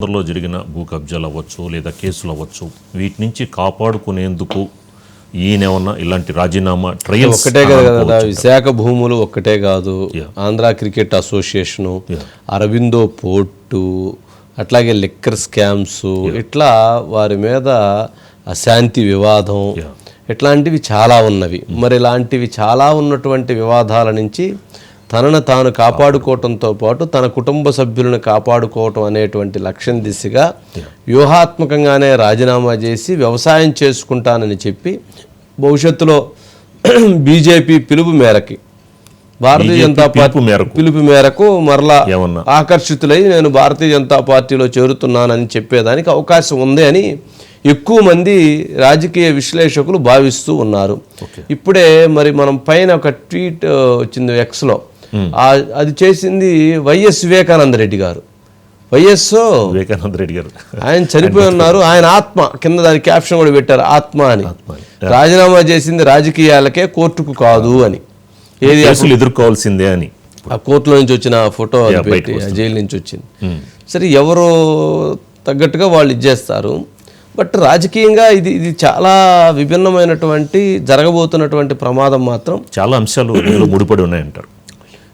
లో జరిగిన భూ కబ్జాలు అవ్వచ్చు లేదా కేసులు అవ్వచ్చు వీటి నుంచి కాపాడుకునేందుకు ఈయనేమన్నా ఇలాంటి రాజీనామా ట్రయల్స్ ఒక్కటే కదా విశాఖ భూములు ఒక్కటే కాదు. Andhra cricket association. Aurobindo port అట్లాగే లిక్కర్ స్కామ్స్ ఇట్లా వారి మీద అశాంతి వివాదం. ఇట్లాంటివి చాలా ఉన్నవి మరి ఇలాంటివి చాలా ఉన్నటువంటి వివాదాల నుంచి తనను తాను కాపాడుకోవటంతో పాటు తన కుటుంబ సభ్యులను కాపాడుకోవటం అనేటువంటి లక్ష్యం దిశగా వ్యూహాత్మకంగానే రాజీనామా చేసి వ్యవసాయం చేసుకుంటానని చెప్పి భవిష్యత్తులో బీజేపీ పిలుపు మేరకి భారతీయ జనతా పార్టీ. పిలుపు మేరకు మరలా? ఆకర్షితులై నేను భారతీయ జనతా పార్టీలో చేరుతున్నానని చెప్పేదానికి అవకాశం ఉంది అని ఎక్కువ మంది రాజకీయ విశ్లేషకులు భావిస్తూ ఉన్నారు ఇప్పుడే మరి మనం పైన ఒక ట్వీట్ వచ్చింది ఎక్స్లో అది చేసింది వైఎస్ వివేకానంద రెడ్డి గారు. వైఎస్ వివేకానంద రెడ్డి గారు. ఆయన చనిపోయి ఉన్నారు. ఆయన ఆత్మ. కింద దాని క్యాప్షన్ కూడా పెట్టారు ఆత్మ అని. రాజీనామా చేసింది రాజకీయాలకే కోర్టుకు కాదు అని. ఏది కేసులు ఎదుర్కోవాల్సిందే అని. ఆ కోర్టులో నుంచి వచ్చిన ఫోటో పెట్టి జైలు నుంచి వచ్చింది. సరే ఎవరు తగ్గట్టుగా వాళ్ళు ఇచ్చేస్తారు. బట్ రాజకీయంగా ఇది ఇది చాలా విభిన్నమైనటువంటి జరగబోతున్నటువంటి ప్రమాదం మాత్రం చాలా అంశాలు ముడిపడి ఉన్నాయంటారు.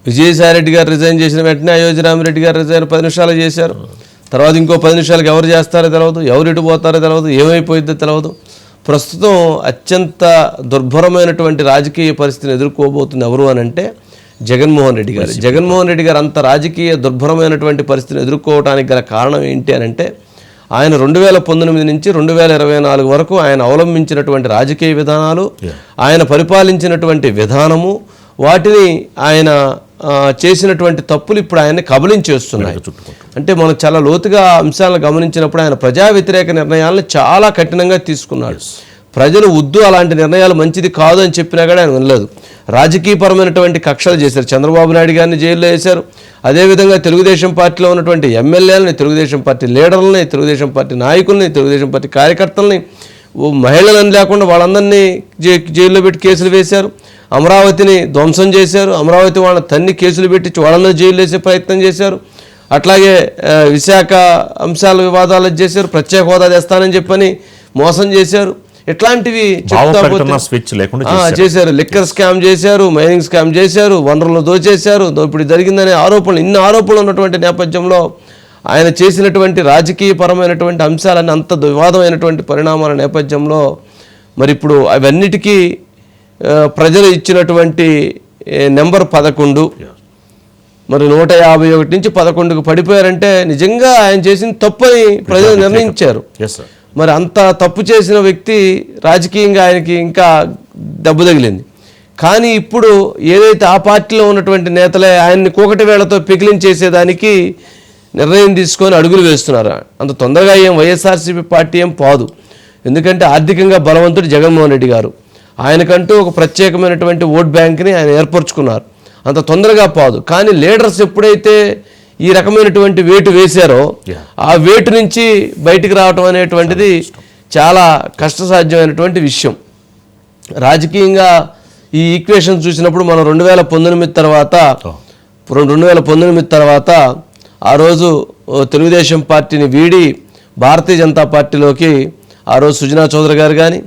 విజయసాయి రెడ్డి గారు రిజైన్ చేసిన వెంటనే అయోధ్యరామిరెడ్డి గారు రిజైన్ పది నిమిషాలు చేశారు. తర్వాత ఇంకో పది నిమిషాలకు ఎవరు చేస్తారో తెలియదు ఎవరు ఇటు పోతారో తెలియదు ఏమైపోయిద్దో తెలియదు ప్రస్తుతం అత్యంత దుర్భరమైనటువంటి రాజకీయ పరిస్థితిని ఎదుర్కోబోతుంది ఎవరు అని అంటే జగన్మోహన్ రెడ్డి గారు. జగన్మోహన్ రెడ్డి గారు అంత రాజకీయ దుర్భరమైనటువంటి పరిస్థితిని ఎదుర్కోవడానికి గల కారణం ఏంటి అని అంటే ఆయన రెండు వేల పంతొమ్మిది నుంచి రెండు వేల ఇరవై నాలుగు వరకు ఆయన అవలంబించినటువంటి రాజకీయ విధానాలు ఆయన పరిపాలించినటువంటి విధానము వాటిని ఆయన చేసినటువంటి తప్పులు ఇప్పుడు ఆయన్ని కబలించేస్తున్నాయి అంటే మనం చాలా లోతుగా అంశాలను గమనించినప్పుడు ఆయన ప్రజా వ్యతిరేక నిర్ణయాలను చాలా కఠినంగా తీసుకున్నాడు. ప్రజలు వద్దు అలాంటి నిర్ణయాలు మంచిది కాదు అని చెప్పినా కూడా ఆయన వినలేదు. రాజకీయపరమైనటువంటి కక్షలు చేశారు. చంద్రబాబు నాయుడు గారిని జైల్లో వేశారు. అదేవిధంగా తెలుగుదేశం పార్టీలో ఉన్నటువంటి ఎమ్మెల్యేలని తెలుగుదేశం పార్టీ లీడర్లని తెలుగుదేశం పార్టీ నాయకుల్ని తెలుగుదేశం పార్టీ కార్యకర్తల్ని ఓ మహిళలను లేకుండా వాళ్ళందరినీ జై జైల్లో పెట్టి కేసులు వేశారు. అమరావతిని ధ్వంసం చేశారు. అమరావతి వాళ్ళని తన్ని కేసులు పెట్టి వాళ్ళని జైలు వేసే ప్రయత్నం చేశారు. అట్లాగే విశాఖ అంశాల వివాదాలు చేశారు. ప్రత్యేక హోదా తెస్తానని చెప్పని మోసం చేశారు. ఇట్లాంటివి చేశారు. లిక్కర్ స్కామ్ చేశారు మైనింగ్ స్కామ్ చేశారు వనరులు దోచేశారు. దోపిడీ జరిగిందనే ఆరోపణలు ఇన్ని ఆరోపణలు ఉన్నటువంటి నేపథ్యంలో ఆయన చేసినటువంటి రాజకీయ పరమైనటువంటి అంశాలన్నీ అంత వివాదమైనటువంటి పరిణామాల నేపథ్యంలో మరి ఇప్పుడు అవన్నిటికీ ప్రజలు ఇచ్చినటువంటి నెంబర్ పదకొండు. మరి నూట యాభై ఒకటి నుంచి పదకొండుకు పడిపోయారంటే నిజంగా ఆయన చేసిన తప్పని ప్రజలు నిర్ణయించారు. మరి అంత తప్పు చేసిన వ్యక్తి రాజకీయంగా ఆయనకి ఇంకా దెబ్బ తగిలింది. కానీ ఇప్పుడు ఏదైతే ఆ పార్టీలో ఉన్నటువంటి నేతలే ఆయన్ని కూకటి వేళతో పిగిలించేసేదానికి నిర్ణయం తీసుకొని అడుగులు వేస్తున్నారు. అంత తొందరగా ఏం వైఎస్ఆర్సీపీ పార్టీ ఏం పోదు. ఎందుకంటే ఆర్థికంగా బలవంతుడు జగన్మోహన్ రెడ్డి గారు. ఆయనకంటూ ఒక ప్రత్యేకమైనటువంటి ఓట్ బ్యాంక్ని ఆయన ఏర్పరచుకున్నారు. అంత తొందరగా పోదు. కానీ లీడర్స్ ఎప్పుడైతే ఈ రకమైనటువంటి వేటు వేశారో ఆ వేటు నుంచి బయటికి రావటం అనేటువంటిది చాలా కష్టసాధ్యమైనటువంటి విషయం. రాజకీయంగా ఈ ఈక్వేషన్ చూసినప్పుడు మనం రెండు వేల పంతొమ్మిది తర్వాత రెండు వేల పంతొమ్మిది తర్వాత ఆ రోజు తెలుగుదేశం పార్టీని వీడి భారతీయ జనతా పార్టీలోకి ఆ రోజు సుజనా చౌదరి గారు కానీ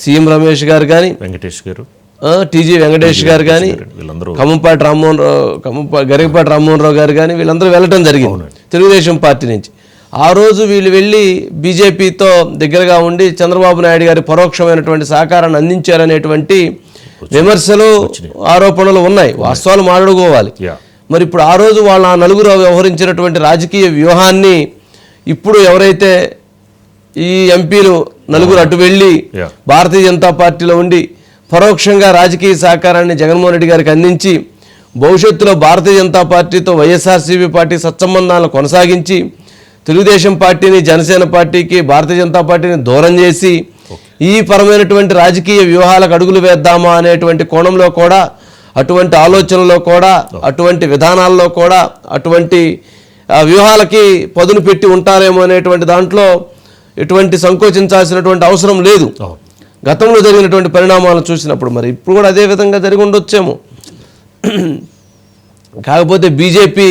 సీఎం రమేష్ గారు కానీ వెంకటేష్ గారు. టీజీ వెంకటేష్ గారు కానీ వీళ్ళందరూ. ఖమ్మంపాటి రామ్మోహన్ రావు ఖమ్మంపా గరికపాటి రామ్మోహన్ రావు గారు కానీ వీళ్ళందరూ వెళ్ళటం జరిగింది. తెలుగుదేశం పార్టీ నుంచి. ఆ రోజు వీళ్ళు వెళ్ళి బీజేపీతో దగ్గరగా ఉండి చంద్రబాబు నాయుడు గారి పరోక్షమైనటువంటి సహకారాన్ని అందించారనేటువంటి విమర్శలు ఆరోపణలు ఉన్నాయి. వాస్తవాలు మాట్లాడుకోవాలి. మరి ఇప్పుడు ఆ రోజు వాళ్ళ ఆ నలుగురు వ్యవహరించినటువంటి రాజకీయ వ్యూహాన్ని ఇప్పుడు ఎవరైతే ఈ ఎంపీలు నలుగురు అటు వెళ్ళి. భారతీయ జనతా పార్టీలో ఉండి పరోక్షంగా రాజకీయ సహకారాన్ని జగన్మోహన్ రెడ్డి గారికి అందించి భవిష్యత్తులో భారతీయ జనతా పార్టీతో వైఎస్ఆర్సీపీ పార్టీ సత్సంబంధాలను కొనసాగించి తెలుగుదేశం పార్టీని జనసేన పార్టీకి భారతీయ జనతా పార్టీని దూరం చేసి ఈ పరమైనటువంటి రాజకీయ వ్యూహాలకు అడుగులు వేద్దామా అనేటువంటి కోణంలో కూడా అటువంటి ఆలోచనలో కూడా అటువంటి విధానాల్లో కూడా అటువంటి వ్యూహాలకి పదును పెట్టి ఉంటారేమో అనేటువంటి దాంట్లో ఎటువంటి సంకోచించాల్సినటువంటి అవసరం లేదు. గతంలో జరిగినటువంటి పరిణామాలను చూసినప్పుడు మరి ఇప్పుడు కూడా అదే విధంగా జరిగి ఉండొచ్చేమో. కాకపోతే బీజేపీ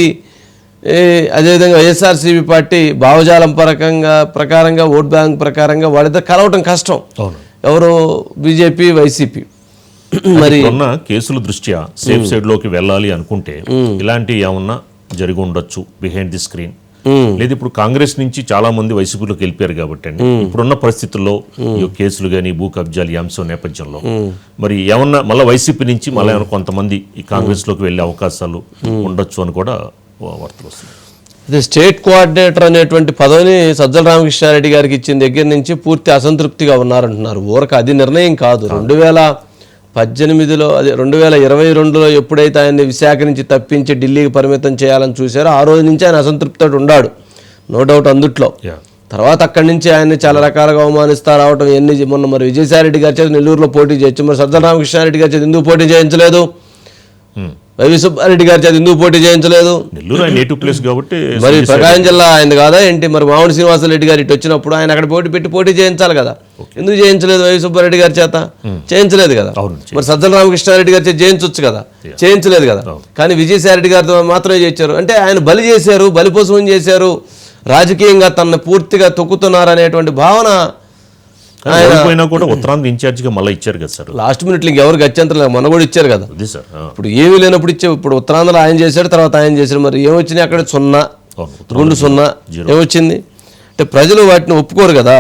అదేవిధంగా వైఎస్ఆర్సీపీ పార్టీ భావజాలం పరకంగా ప్రకారంగా ఓట్ బ్యాంక్ ప్రకారంగా వాళ్ళిద్దరు కలవటం కష్టం. ఎవరు బీజేపీ వైసీపీ. మరి ఉన్న కేసుల దృష్ట్యా సేఫ్ సైడ్లోకి వెళ్ళాలి అనుకుంటే ఇలాంటి ఏమన్నా జరిగి ఉండొచ్చు బిహైండ్ ది స్క్రీన్ లేదు ఇప్పుడు కాంగ్రెస్ నుంచి చాలా మంది వైసీపీలోకి వెళ్ళిపోయారు కాబట్టి అండి. ఇప్పుడున్న పరిస్థితుల్లో ఈ కేసులు కానీ భూ కబ్జాలు ఈ అంశం నేపథ్యంలో. మరి ఏమన్నా మళ్ళీ వైసీపీ నుంచి మళ్ళీ ఏమన్నా కొంతమంది ఈ కాంగ్రెస్లోకి వెళ్ళే అవకాశాలు ఉండొచ్చు అని కూడా వార్తలు వస్తున్నాయి. ఇది స్టేట్ కోఆర్డినేటర్ అనేటువంటి పదవిని సజ్జల రామకృష్ణారెడ్డి గారికి ఇచ్చిన దగ్గర నుంచి పూర్తి అసంతృప్తిగా ఉన్నారంటున్నారు. ఊరక అది నిర్ణయం కాదు. రెండు వేల పద్దెనిమిదిలో అదే రెండు వేల ఇరవై రెండులో ఎప్పుడైతే ఆయన్ని విశాఖ నుంచి తప్పించి ఢిల్లీకి పరిమితం చేయాలని చూశారో ఆ రోజు నుంచి ఆయన అసంతృప్తితో ఉన్నాడు నో డౌట్ అందుట్లో. తర్వాత అక్కడి నుంచి ఆయన్ని చాలా రకాలుగా అవమానిస్తా రావటం ఎన్ని మొన్న మరి విజయసాయిరెడ్డి గారి చేత నెల్లూరులో పోటీ చేయొచ్చు మరి సజ్జల రామకృష్ణారెడ్డి గారి చేత ఎందుకు పోటీ చేయించలేదు? Hmm. వైవి సుబ్బారెడ్డి గారి చేత ఎందుకు పోటీ చేయించలేదు? ప్లేస్ కాబట్టి మరి ప్రకాశం జిల్లా ఆయన కాదా ఏంటి? మరి మామిడి శ్రీనివాసరెడ్డి గారు ఇటు వచ్చినప్పుడు ఆయన అక్కడ పోటీ పెట్టి పోటీ చేయించాలి కదా. ఎందుకు చేయించలేదు వైవి సుబ్బారెడ్డి గారి చేత? చేయించలేదు కదా. మరి సజ్జల రామకృష్ణారెడ్డి గారి చేత చేయించవచ్చు కదా. చేయించలేదు కదా. కానీ విజయసాయిరెడ్డి గారితో మాత్రమే చేయించారు. అంటే ఆయన బలి చేశారు బలిపోసం చేశారు రాజకీయంగా తనను పూర్తిగా తొక్కుతున్నారు అనేటువంటి భావన పోయినా కూడా ఉత్తరాంధ్ర ఇన్ఛార్జిగా మళ్ళీ ఇచ్చారు కదా సార్. లాస్ట్ మినిట్లో ఇంకెవరు గత్యంతరం లేదు మొన్న కూడా ఇచ్చారు కదా. అది సార్ ఆ, ఇప్పుడు ఏమీ లేనప్పుడు ఇచ్చే ఇప్పుడు ఉత్తరాంధ్రలో ఆయన చేశాడు తర్వాత ఆయన చేశాడు. మరి ఏమొచ్చినాయి అక్కడ? సున్నా. గుండు సున్నా. ఏమొచ్చింది? అంటే ప్రజలు వాటిని ఒప్పుకోరు కదా.